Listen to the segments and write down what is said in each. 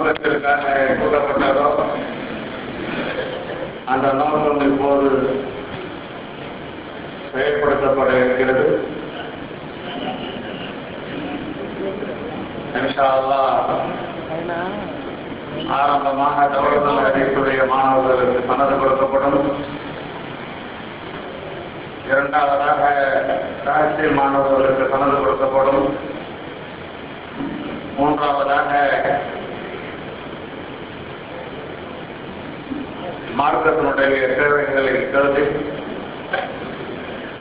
நோக்கத்திற்காக கூட்டப்பட்டதோ அந்த நோக்கம் இப்போது செயல்படுத்தப்பட இருக்கிறது ஆரம்பமாக தவறுதல் அறிவிப்புடைய மாணவர்களுக்கு சனது கொடுக்கப்படும். இரண்டாவதாக ராஷ்டிரிய மாணவர்களுக்கு சனது கொடுக்கப்படும். மூன்றாவதாக மார்க்கத்தினுடைய தேவைகளை கருதி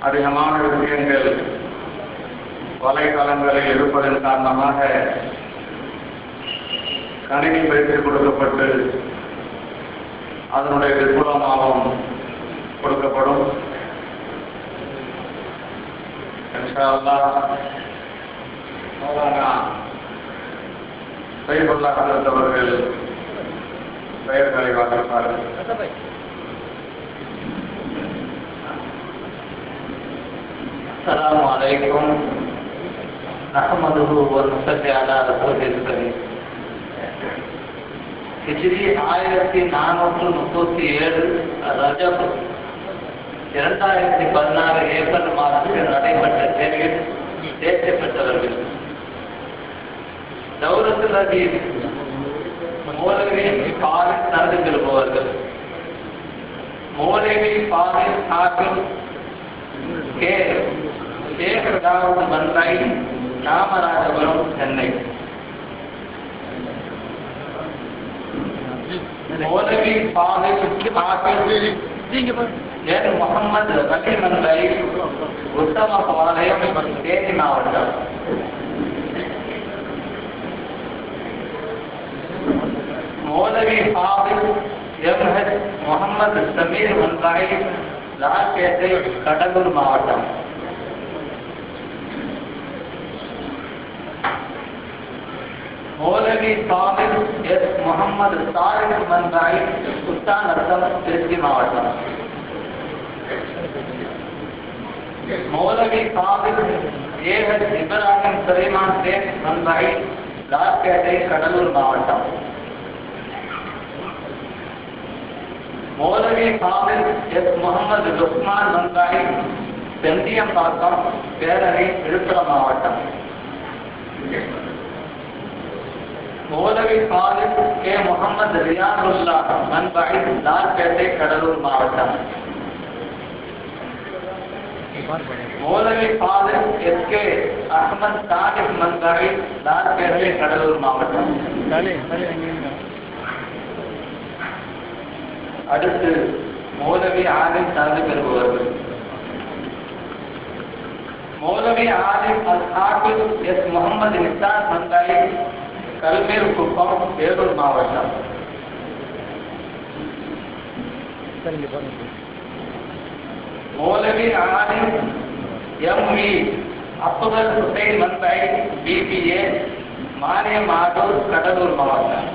அதிகமான விஷயங்கள் வலைதளங்களில் இருப்பதன் காரணமாக கணினி பயிற்சி கொடுக்கப்பட்டு அதனுடைய விபுலமாகவும் கொடுக்கப்படும். இன்ஷா அவர்கள் பெயர்களை வாசிப்பார்கள் السلام عليكم نحمده ونصلي على رسول الكريم ஹிஜ்ரி ஆயிரத்தி நானூற்று முப்பத்தி ஏழு ரஜப் இரண்டாயிரத்தி பதினாறு ஏப்ரல் மாதத்தில் நடைபெற்ற தேர்வில் தேர்ச்சி பெற்றவர்கள் தௌரத்தில் அஜீத் மௌலவி பாரிஸ் நடந்து பெறுபவர்கள் மௌலவி பாரிஸ் ஹாக்கிம் கே ஷேக் தாவூத் பந்தாய் ராமராஜபுரம் சென்னை மௌலவி பாரிஸ் ஹாக்கிம் என் முகமது ரலி மந்தாய் உத்தம பாளையம் தேனி மாவட்டம். மௌலவி ஹாபிஸ் எம்ஹெச் முகமது சமீர் வந்தாய் லால்பேட்டை கடலூர் மாவட்டம் மௌலவி சாமிர் எஸ் முகமது சாரிக் மந்தாய் குத்தாநத்தம் திருச்சி மாவட்டம் மௌலவி சாமிர் ஏஹெச் இப்ராஹிம் சுலைமான் சேக் மந்தாய் லால்பேட்டை கடலூர் மாவட்டம் மௌலவி சாமிர் எஸ் முகமது லுக்மான் மந்தாய் செந்தியம்பாக்கம் பேரணி விழுப்புரம் மாவட்டம். மௌலவி சாலித் கே முகமது ரியானுல்லா மன்பாய் லால்பேட்டை கடலூர் மாவட்டம். மௌலவி சாலித் எஸ் கே அஹமத் தாலிப் மன்பாய் லால்பேட்டை கடலூர் மாவட்டம். அடுத்து மௌலவி ஆலிம் சார்ந்து பெறுபவர்கள். மௌலவி ஆலிம் அல் ஹாஃபிஸ் எஸ் முகமது நிசார் மந்தாய் கல்மேல் குப்பம் வேலூர் மாவட்டம். மௌலவி ஆலிம் எம் வி அப்துல் ஹுசைன் மந்தாய் பிபிஏ மானியமாடூர் கடலூர் மாவட்டம்.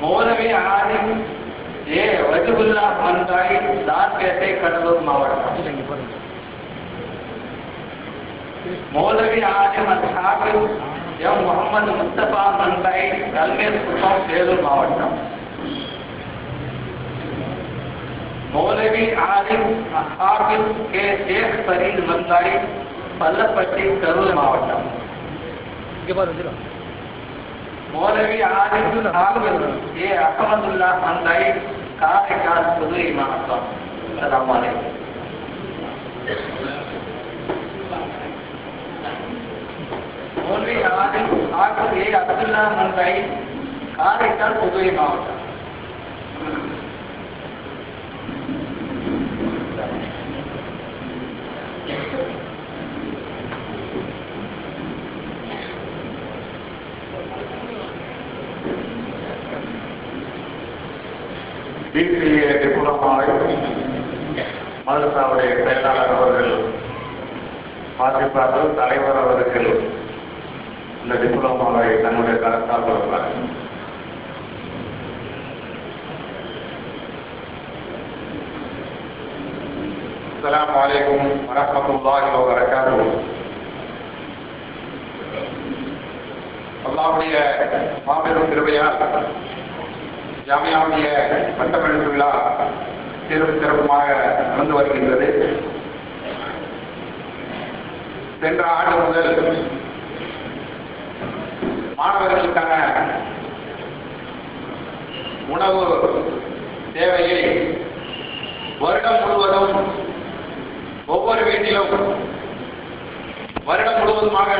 மௌலவி ஆலிம் ஏ வஜுபுல்லா மந்தாய் லால்பேட்டை கடலூர் மாவட்டம். மௌலவி ஆலிம் அஸ்ஹாபில் எம் முகமது முஸ்தபா மந்தாய் கல்மேல் குப்பம் சேலூர் மாவட்டம். மௌலவி ஆலிம் அஸ்ஹாபில் கே ஷேக் ஃபரீத் மந்தாய் பல்லப்பட்டி கரூர் மாவட்டம். இங்கே பாருங்க மௌலவி ஆதித்து ஆலிம் ஏ அகமதுல்லா மந்தாய் காரைக்கால் புதுவை மாவட்டம். அஸ்ஸலாமு அலைக்கும். மௌலவி ஆலிம் ஆலிம் ஏ அப்துல்லா காரைக்கால் புதுவை மாவட்டம். பிசிஏ டிப்ளமாவை மதரசாவுடைய செயலாளர் அவர்கள் வாசிப்பார்கள் தலைவர் அவர்கள் இந்த டிப்ளமாவை தன்னுடைய கருத்தால் வருவார்கள் السلام عليكم ورحمة الله وبركاته அல்லாவுடைய மாபெரும் கிருபையால் ஜாமியாவுடைய பட்டமளிப்பு விழா சிறப்பு சிறப்புமாக நடந்து வருகின்றது. சென்ற ஆண்டு முதல் மாணவர்களுக்கான உணவு தேவையை வருடம் முழுவதும் ஒவ்வொரு வீட்டிலும் வருடம் முழுவதுமாக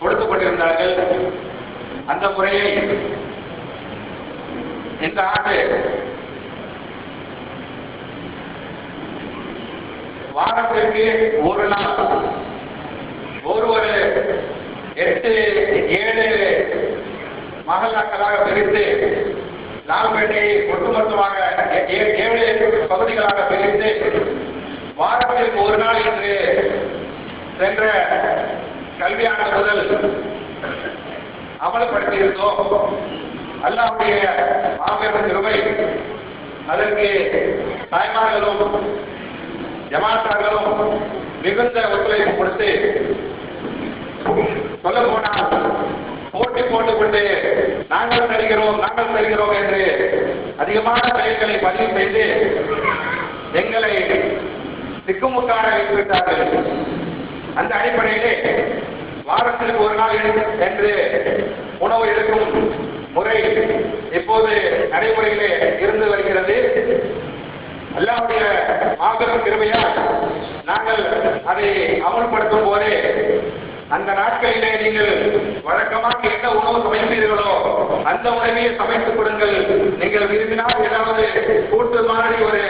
கொடுத்துக் கொண்டிருந்தார்கள். அந்த முறையை இந்த ஆண்டு வாரத்திற்கு ஒரு நாள் ஒரு ஒரு எட்டு ஏழு மகளாக்களாக பிரித்து லால்பேட்டையை ஒட்டுமொத்தமாக ஏழு பகுதிகளாக பிரித்து வாரத்திற்கு ஒரு நாள் என்று சென்ற கல்வியாண்டு முதல் அமல்படுத்தியிருந்தோம் அல்லாவுடைய மாபெரும் கிருமை அதற்கு தாய்மார்களும் ஜமாத்தார்களும் மிகுந்த ஒத்துழைப்பு கொடுத்து சொல்ல போனால் போட்டி போட்டுக்கொண்டு நாங்கள் தருகிறோம் நாங்கள் தருகிறோம் என்று அதிகமான பெயர்களை பதிவு செய்து எங்களை திக்குமுக்காட வைத்துவிட்டார்கள் அந்த அடிப்படையிலே வாரத்திற்கு ஒரு நாள் என்று உணவு எடுக்கும் முறை இப்போது நடைமுறையிலே இருந்து வருகிறது. அல்லாவுடைய மாபெரும் கிருபையால் நாங்கள் அதை அமல்படுத்தும் போதே அந்த நாட்களிலே நீங்கள் வழக்கமாக என்ன உணவு சமைப்பீர்களோ அந்த உணவையே சமைத்துக் கொடுங்கள். நீங்கள் விரும்பினால் ஏதாவது கூட்டு மாதிரி ஒரு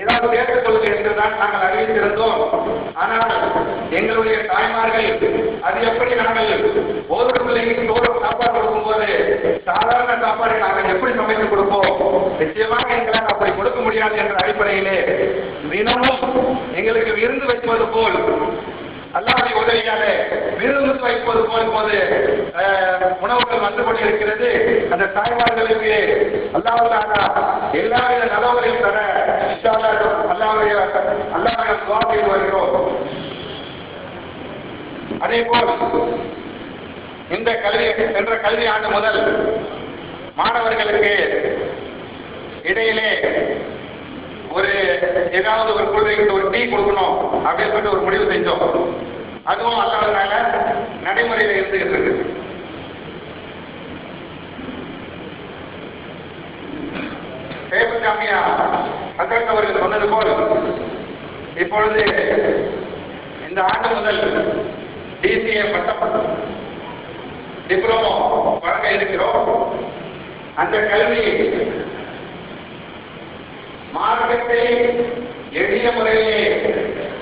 ஏதாவது சேர்த்துக் கொள்ளுங்கள் என்றுதான் நாங்கள் அறிவித்திருந்தோம். ஆனால் எங்களுடைய தாய்மார்கள் அது எப்படி நாங்கள் ஒவ்வொரு பிள்ளைக்கும் சோறு சாப்பாடு கொடுக்கும்போது சாதாரண சாப்பாடு நாங்கள் எப்படி சமைத்து கொடுப்போம்? நிச்சயமாக எங்களால் அப்படி கொடுக்க முடியாது என்ற அடிப்படையிலே தினமும் எங்களுக்கு விருந்து வைப்பது போல் அல்லாவுடைய உதவியால விருந்து வைப்பது போல் அஹ், உணவுகள் வந்து கொண்டிருக்கிறது. அந்த தாய்மார்களுக்கு அல்லாவுடைய எல்லாவித நலவுகளையும் தர அல்லாவுடைய அல்லாவுடைய சுவாமி வருகிறோம். அதே போல் இந்த கல்வி சென்ற கல்வி ஆண்டு முதல் மாணவர்களுக்கு இடையிலே ஏதாவது ஒரு குழந்தைகிட்ட ஒரு டீ கொடுக்கணும் அப்படின்னு சொல்லிட்டு ஒரு முடிவு செஞ்சோம். அதுவும் அல்லாதனால நடைமுறையில் இருந்துகிட்டு இருக்கு. அவர்கள் சொன்னது போல் இப்பொழுது இந்த ஆண்டு முதல் டிசிஏ பட்டம் டிப்ளமோ வழங்க இருக்கிறோம். அந்த கல்வி மார்க்கத்தை எளிய முறையிலே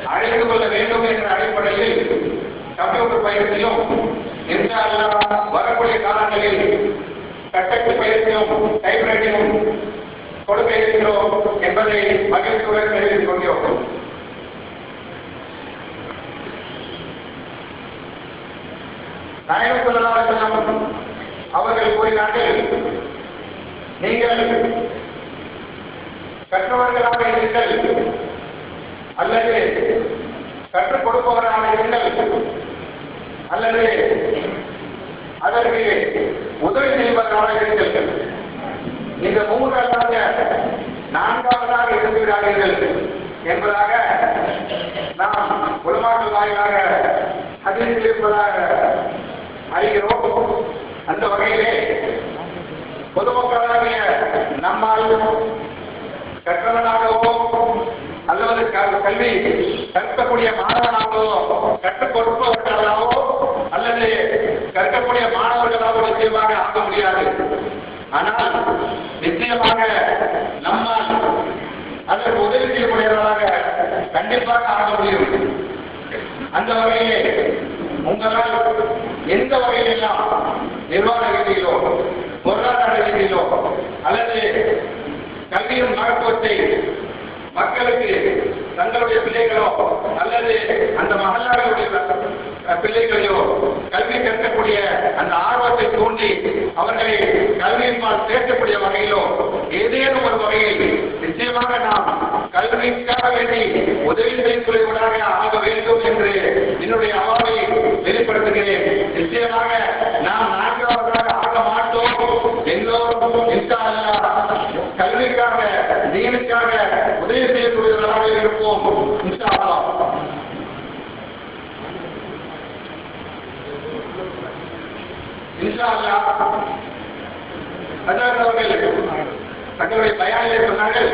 அழைத்துக் கொள்ள வேண்டும் என்ற அடிப்படையில் கம்ப்யூட்டர் பயிற்சியும் இன்ஷா வரக்கூடிய காலங்களில் கட்டட்டு பயிற்சியும் டைப்ரைட்டிங்கும் கொடுக்க இருக்கிறோம் என்பதை மகிழ்ச்சியுடன் தெரிவித்துக் கொள்கிறோம். நாயகம் சொல்லலாம் அவர்கள் கூறினார்கள் நீங்கள் கற்றவர்களாக இருங்கள். அல்லது கற்றுக் கொடுப்பவராக இருங்கள் அல்லது அதற்கு உதவி செய்வதாக இருங்கள். இந்த மூன்று அல்லாத நான்காவதாக இருந்து விடாதீர்கள் என்பதாக நாம் உலமாக்கள் வாயிலாக அதில் இருப்பதாக அறிகிறோம். அந்த வகையிலே பொதுமக்களாகிய நம்மால் கற்றவனாக கல்வி கற்கக்கூடிய மாணவனாகவோ கற்றுக் கொடுப்பவர்களாகவோ அல்லது கற்கக்கூடிய மாணவர்களாகவோ நிச்சயமாக ஆக முடியாது. ஆனால் நிச்சயமாக நம்மால் அதற்கு உதவி செய்யக்கூடியவர்களாக கண்டிப்பாக ஆக முடியும். அந்த வகையிலே உங்களால் எந்த வகையிலெல்லாம் நிர்வாக ரீதியிலோ பொருளாதார ரீதியிலோ அல்லது கல்வியின் மகத்துவத்தை மக்களுக்கு தங்களுடைய பிள்ளைகளோ அல்லது அந்த மகளார்களுடைய பிள்ளைகளையோ கல்வி கற்கக்கூடிய அந்த ஆர்வத்தை தூண்டி அவர்களை கல்வியின்பால் சேர்க்கக்கூடிய வகையிலோ ஏதேனும் ஒரு வகையில் நிச்சயமாக நாம் கல்விக்காக வேண்டி உதவி செய்யக்கூடியவராக ஆக வேண்டும் என்று என்னுடைய அவாவை தீனுக்காக உதவி செய்யக்கூடியவர்களாக இருப்போம். தங்களுடைய பயானிலே சொன்னார்கள்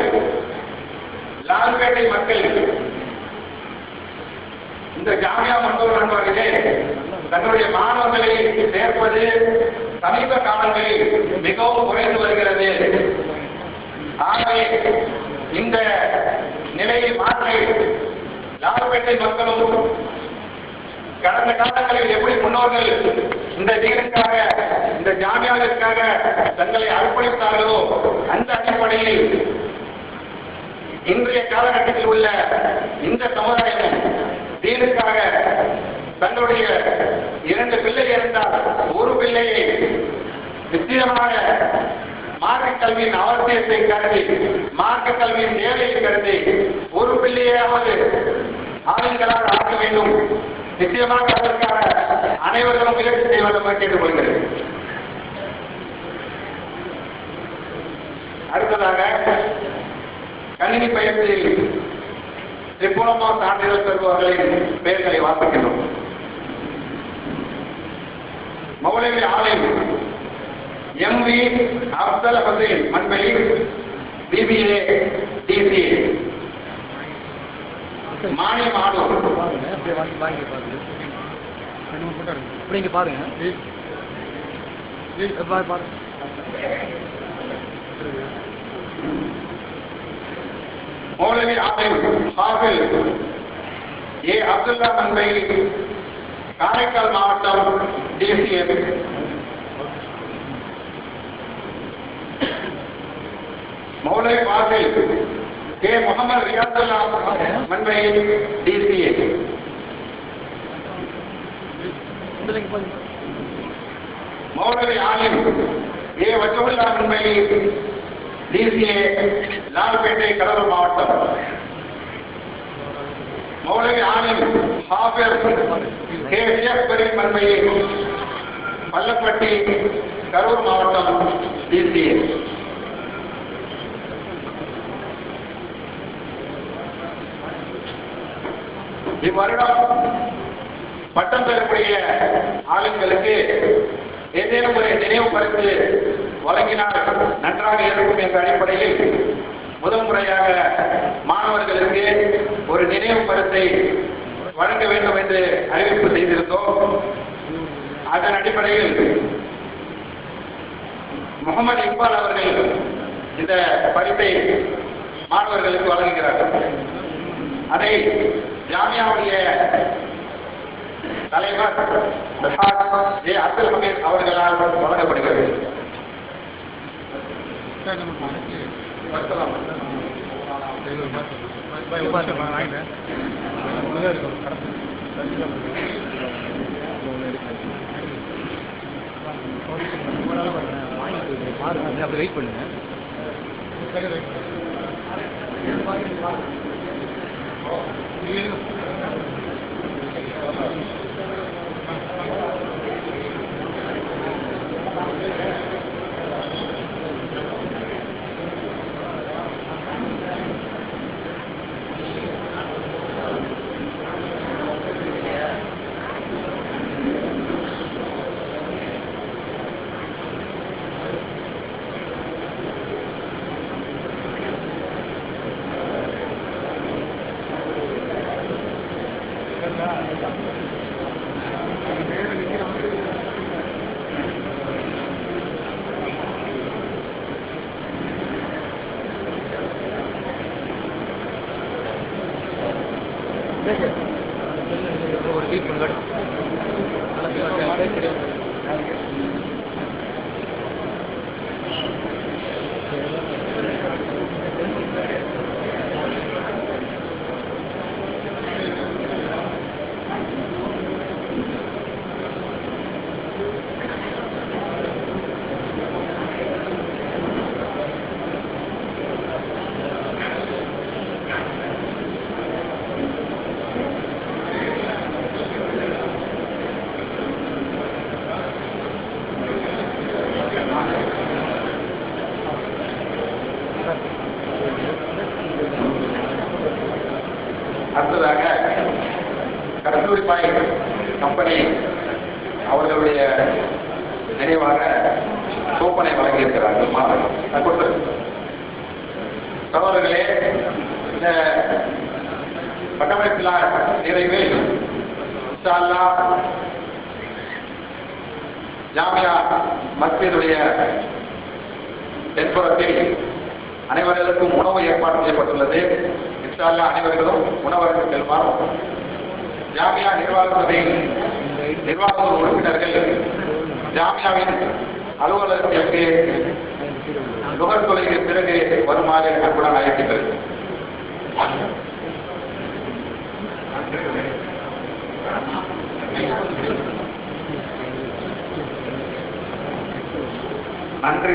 லால்பேட்டை மக்கள் இந்த ஜாமியா மண்டூர் நண்பர்களே தங்களுடைய மாணவர்களை சேர்ப்பது சமீப காலங்களில் மிகவும் குறைந்து வருகிறது. ஆகவே இந்த நிலையை மாற்றி லால்பேட்டை மக்களும் கடந்த காலங்களில் எப்படி முன்னோர்கள் இந்த தீனுக்காக இந்த ஜாமியாவிற்காக தங்களை அர்ப்பணித்தார்களோ அந்த அடிப்படையில் இன்றைய காலகட்டத்தில் உள்ள இந்த சமுதாயம் தீனுக்காக தங்களுடைய இரண்டு பிள்ளை இருந்தால் ஒரு பிள்ளையை நிச்சயமாக மார்க்க கல்வியின் அவசியத்தை கருதி மார்க்க கல்வியின் தேவையை கருதி ஒரு பிள்ளையாவது ஆளுங்களாக ஆக்க வேண்டும். நிச்சயமாக அதற்காக அனைவர்களும் முயற்சி செய்வதாக கேட்டுக்கொள்கிறேன் அடுத்ததாக கணினி பயிற்சியில் டிப்ளமோ சான்றிதழ் பெறுபவர்களின் பெயர்களை வாசிக்கின்றோம். மௌலவி M M V Abdul Haseen மண்பலி BBA DC Maniya Adur பாருங்க பாருங்க பாரு பாருங்க மௌலவி ஆலிம் ஹாஃபில் ஏ அப்துல்லா மண்பை காரைக்கால் மாவட்டம் டிசிஏ மௌலை பாசை கே முகமது ரியாத்துல்லா மண்மையில் DCA Moulavi Alim A Wajahullah மண்மையில் டிசிஏ லால்பேட்டை கடலூர் மாவட்டம். மௌலவி ஆலிம் ஹாஃபிர் கே வியப்பரி மண்மையில் பள்ளப்பட்டி கரூர் மாவட்டம் டிசிஏ இவ்வருடம் பட்டம் பெறக்கூடிய ஆளுங்களுக்கு ஏதேனும் ஒரு நினைவு பரிசு வழங்கினால் நன்றாக இருக்கும் என்ற அடிப்படையில் முதல் முறையாக மாணவர்களுக்கு ஒரு நினைவு பரிசை வழங்க வேண்டும் என்று அறிவிப்பு செய்திருந்தோம். அதன் அடிப்படையில் முகமது இக்பால் அவர்கள் இந்த பரிசை மாணவர்களுக்கு வழங்குகிறார்கள். அதை ஜாமியாவுடைய தலைவர் பிரசாத் ஜே அப்துல் ஹமீத் அவர்களால் வழங்கப்படுகிறது. பாருங்க அப்படி வெயிட் பண்ணுங்க வெயிட் பண்ணுங்க Deus. それだけ。நினைவாக சோப்பனை வழங்கியிருக்கிறார்கள். மாணவர்கள் நான் சகோதரர்களே இந்த பட்டமளிப்பிலா நிறைவில் இன்ஷா ஜாமியா மஸ்ஜிதுடைய தென்புறத்தில் அனைவர்களுக்கும் உணவு ஏற்பாடு செய்யப்பட்டுள்ளது. இன்ஷால்லா அனைவர்களும் உணவருக்கு செல்வார். ஜாமியா நிர்வாக சபையின் நிர்வாக உறுப்பினர்கள் ஜாமியாவின் அலுவலகத்திற்கு நுகர்தொலைக்கு பிறகு வருமாறு அன்புடன் அழைக்கின்றது நன்றி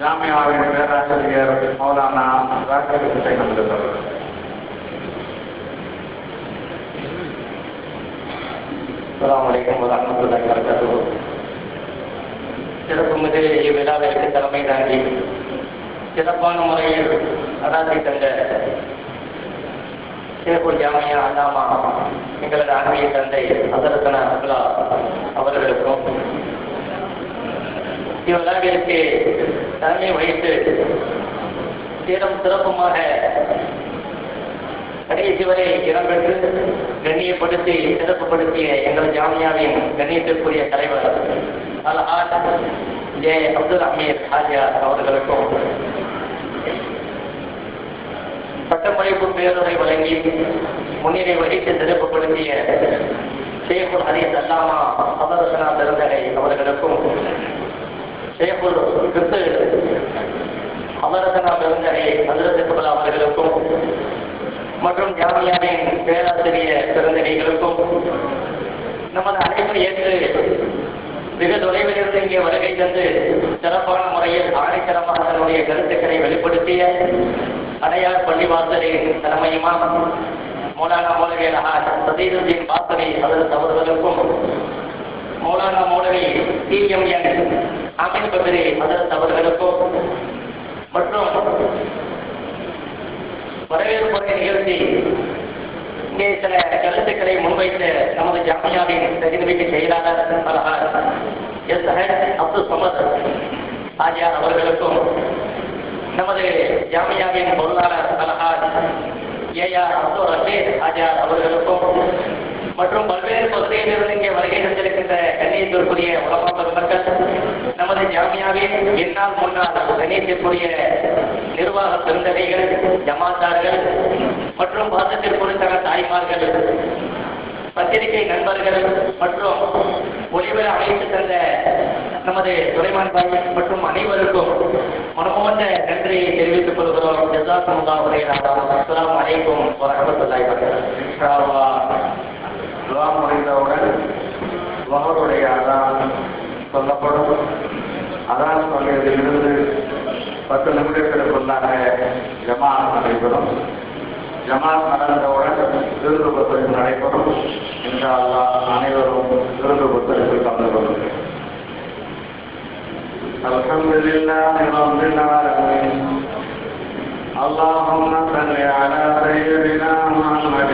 ஜாமியாவின் பேராசிரியர் மௌலானா ராக்கர் ஹுசைன் அவர்கள் அஸ்ஸலாமு அலைக்கும் வரஹ்மத்துல்லாஹி வபரகாத்துஹு சிறப்புமிகு இவ்விழாவிற்கு தலைமை தாங்கி சிறப்பான முறையில் அடாசி தந்த சிறப்பு ஜாமியா அண்ணாமா எங்களது ஆன்மீக தந்தை அதற்கான அப்துல்லா அவர்களுக்கும் இவ்விழாவிற்கு தலைமை வகித்து சிறம் சிறப்புமாக கடைசி வரை இடம்பெற்று கண்ணியப்படுத்தி சிறப்புப்படுத்திய எங்கள் ஜாமியாவின் கண்ணியத்திற்குரிய தலைவர் அல்ஹாஜ் ஜே அப்துல் அமீர் ஹாஜியா அவர்களுக்கும் பட்டமளிப்பு பேருரை வழங்கி முன்னிலை வகித்து சிறப்புப்படுத்திய ஷேகுல் ஹரீஸ் அல்லாமா அமரசனா பெருந்தகை அவர்களுக்கும் ஷேகுல் கிறிஸ்து அமரசனா பெருந்தகை அதிரத்திற்குள்ள அவர்களுக்கும் மற்றும் ஜாமியாவின் பேராசிரியர் பெருந்தகைகளுக்கும் நமது அழைப்பை ஏற்று மிக தொலைவிலிருந்து இங்கே வருகை தந்து சிறப்பான முறையில் ஆணைத்தரமாக தன்னுடைய கருத்துக்களை வெளிப்படுத்திய அடையார் பள்ளிவாசலின் தலைமையுமா மௌலானா மௌலவி அல்ஹாஜ் சதீருddin பாசரி அதற்கு அவர்களுக்கும் மௌலானா மௌலவி டிஎம்என் அமீன் பத்ரி அதற்கு அவர்களுக்கும் மற்றும் வரவேற்புரை நிகழ்த்தி இங்கே சில கருத்துக்களை முன்வைத்து நமது ஜாமியாவின் தகுதிமிக்க செயலாளர் அல்ஹாஜ் எஸ். அப்துல் சமத் ஆஜியார் அவர்களுக்கும் நமது ஜாமியாவின் பொருளாளர் ஏ. ஆர். அப்துல் ரஷீத் ஆஜியார் அவர்களுக்கும் மற்றும் பல்வேறு பகுதியிலிருந்து இங்கே வருகை தந்திருக்கின்ற கண்ணியத்திற்குரிய உலக பெருமக்கள் நமது ஜாமியாவின் என்னால் முன்னால் கண்ணியத்திற்குரிய நிர்வாக பெருந்தகைகள் ஜமாத்தார்கள் மற்றும் பாசத்திற்குரிய தாய்மார்கள் பத்திரிகை நண்பர்கள் மற்றும் ஒளிவர அமைத்து தந்த நமது துறைமான் பாய் மற்றும் அனைவருக்கும் மனமோந்த நன்றியை தெரிவித்துக் கொள்கிறோம். ஜசாக்குமுல்லா உரையாடலாம் அஸ்ஸலாமு அலைக்கும் வரஹ்மத்துல்லாஹி வபரகாத்துஹு. துவா முடிந்தவுடன் வகருடைய அதான் சொல்லப்படும் அதான் சொல்லியதிலிருந்து பத்து நிமிடங்களுக்குள்ளாக ஜமாத் நடைபெறும் ஜமாத் நடந்தவுடன் விருந்து புத்தகம் நடைபெறும் இன்ஷா அல்லாஹ் அனைவரும் விருந்து புத்தகத்தில் கலந்து கொள்ளுங்கள் الحمد لله رب العالمين اللهم صل على سيدنا محمد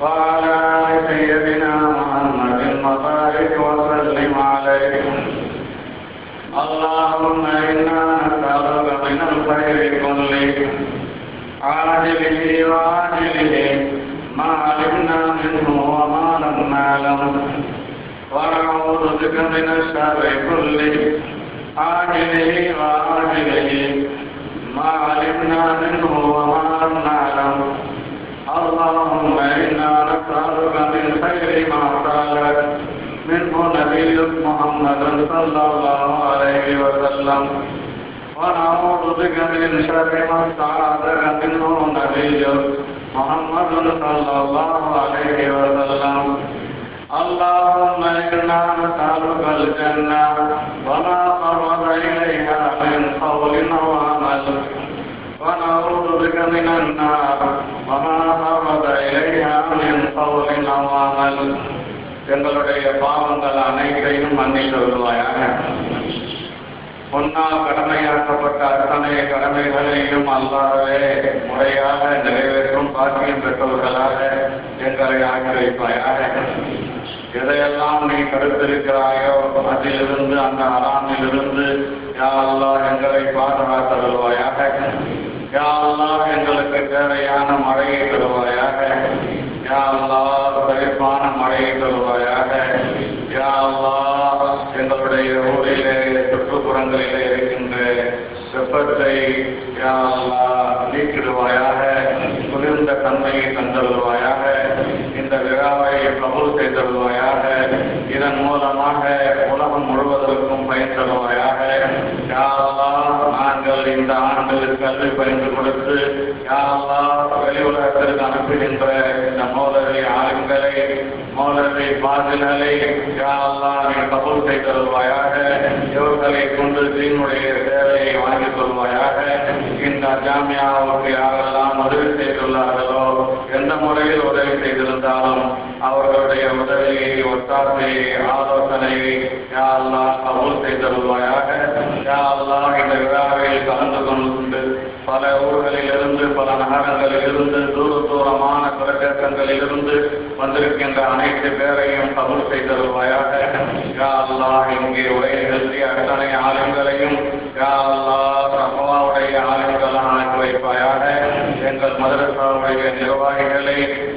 وعلى آل سيدنا محمد وبارك وسلم عليه اللهم إنا نسألك من الخير كله. عاجله وعاجله ما علمنا منه وما لم نعلم. ونعوذ بك من الشر كله. عاجله وعاجله ما علمنا منه اللهم إنا نسألك من خير ما سألك منه نبيك محمد صلى الله عليه وسلم. ونعوذ بك من شر ما استعاذك منه نبيك محمد صلى الله عليه وسلم. اللهم إنا نسألك الجنة وما قرب إليها من قول وعمل. ونعوذ بك من النار وما மன்னிக்காமல் எங்களுடைய பாவங்கள் அனைத்தையும் மன்னித்து வருவாயாக பொன்னால் கடமையாக்கப்பட்ட அத்தனை கடமைகளையும் அல்லாதவே முறையாக நிறைவேற்றும் பாக்கியம் பெற்றவர்களாக எங்களை ஆக்கி வைப்பாயாக எதையெல்லாம் நீ கருத்திருக்கிறாயோ அதிலிருந்து அந்த அறாமிலிருந்து யாரெல்லாம் எங்களை பாதுகாத்து வருவாயாக யாரெல்லாம் எங்களுக்கு தேவையான மழையை தருவாயாக. யா அல்லாஹ் செழிப்பான மழையை தருவாயாக யா அல்லாஹ் எங்களுடைய ஊரிலே சுற்றுப்புறங்களிலே இருக்கின்ற வெப்பத்தை யா அல்லாஹ் நீக்கிடுவாயாக. குளிர்ந்த தன்மையை தந்தருள்வாயாக. இந்த விழாவை கபூல் செய்தருள்வாயாக. இதன் மூலமாக உலகம் முழுவதற்கும் பயன் தருவாயாக. அவர் இந்த ஆண்டு கல்வி பயின்று கொடுத்து யா வெளி உலகத்திற்கு அனுப்புகின்ற இந்த மோதலை ஆளுங்களை மோதலை பாதில்களை யாரெல்லாம் அல்லாஹ் நீ கபூல் செய்தருள்வாயாக. இவர்களை கொண்டு தீனுடைய வாங்கிக் கொள்வாயாக இந்த ஜாமியாவுக்கு யாரெல்லாம் உதவி செய்துள்ளார்களோ எந்த முறையில் உதவி செய்திருந்தாலும் அவர்களுடைய உதவியை ஒத்தாசையை ஆலோசனையை யாரெல்லாம் கபூல் செய்தருள்வாயாக யாரெல்லாம் இந்த விழாவில் கலந்து கொண்டு பல ஊர்களிலிருந்து பல நகரங்களிலிருந்து தூர தூரமான பிரதேசங்களிலிருந்து வந்திருக்கின்ற அனைத்து பேரையும் கபூல் செய்தருவாயாக யா அல்லாஹ் இங்கே உரை நிகழ்த்திய அத்தனை ஆளுங்களையும் யா அல்லாஹ் ரஹ்மாவுடைய ஆளுங்களாக வைப்பாயாக. எங்கள் மதரசாவுடைய நிர்வாகிகளை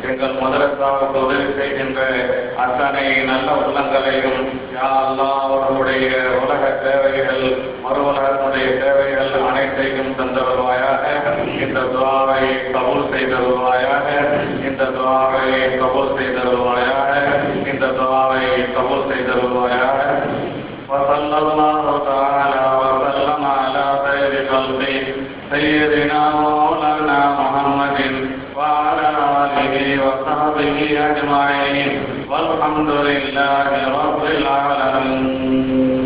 எங்கள் மதரசாவுக்கு உதவி செய்கின்ற அத்தனை நல்ல உள்ளங்களையும் யா அல்லாஹ் அவர்களுடைய உலக தேவைகள் மறு உலகத்துடைய தேவைகள் அனைத்தையும் آیا ہے؟ ان دعا میں قبول سے درو آیا ہے۔ ان دعا میں قبول سے درو آیا ہے۔ ان دعا میں قبول سے درو آیا ہے۔ وصلى الله تعالى وسلم على خير خلقه سيدنا ومولانا محمد وعلى اله وصحبه اجمعين والحمد لله رب العالمين